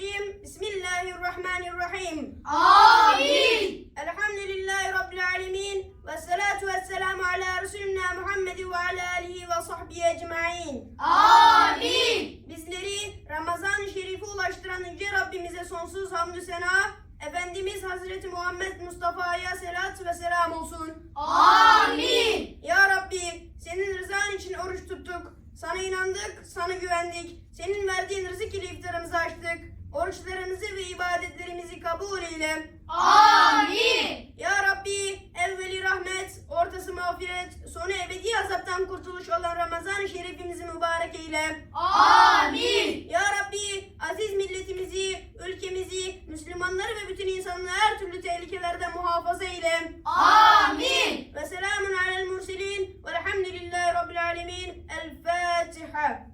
Bismillahirrahmanirrahim. Amin. Elhamdülillahi Rabbil alemin. Ve salatu ve selamu ala Resulina Muhammed ve ala alihi ve sahbihi ecma'in. Amin. Bizleri Ramazan-ı Şerif'e ulaştıran Yüce Rabbimize sonsuz hamdü sena, Efendimiz Hazreti Muhammed Mustafa'ya selat ve selam olsun. Amin. Ya Rabbi senin rızan için oruç tuttuk. Sana inandık, sana güvendik. Senin verdiğin rızık ile iftarımızı kabul eyle. Amin. Ya Rabbi evveli rahmet, ortası mağfiret, sonu ebedi azaptan kurtuluş olan Ramazan-ı Şerifimizi mübarek eyle. Amin. Ya Rabbi aziz milletimizi, ülkemizi, Müslümanları ve bütün insanları her türlü tehlikelerden muhafaza eyle. Amin. Ve selamun alel murselin velhamdülillahi rabbil alemin. El Fatiha.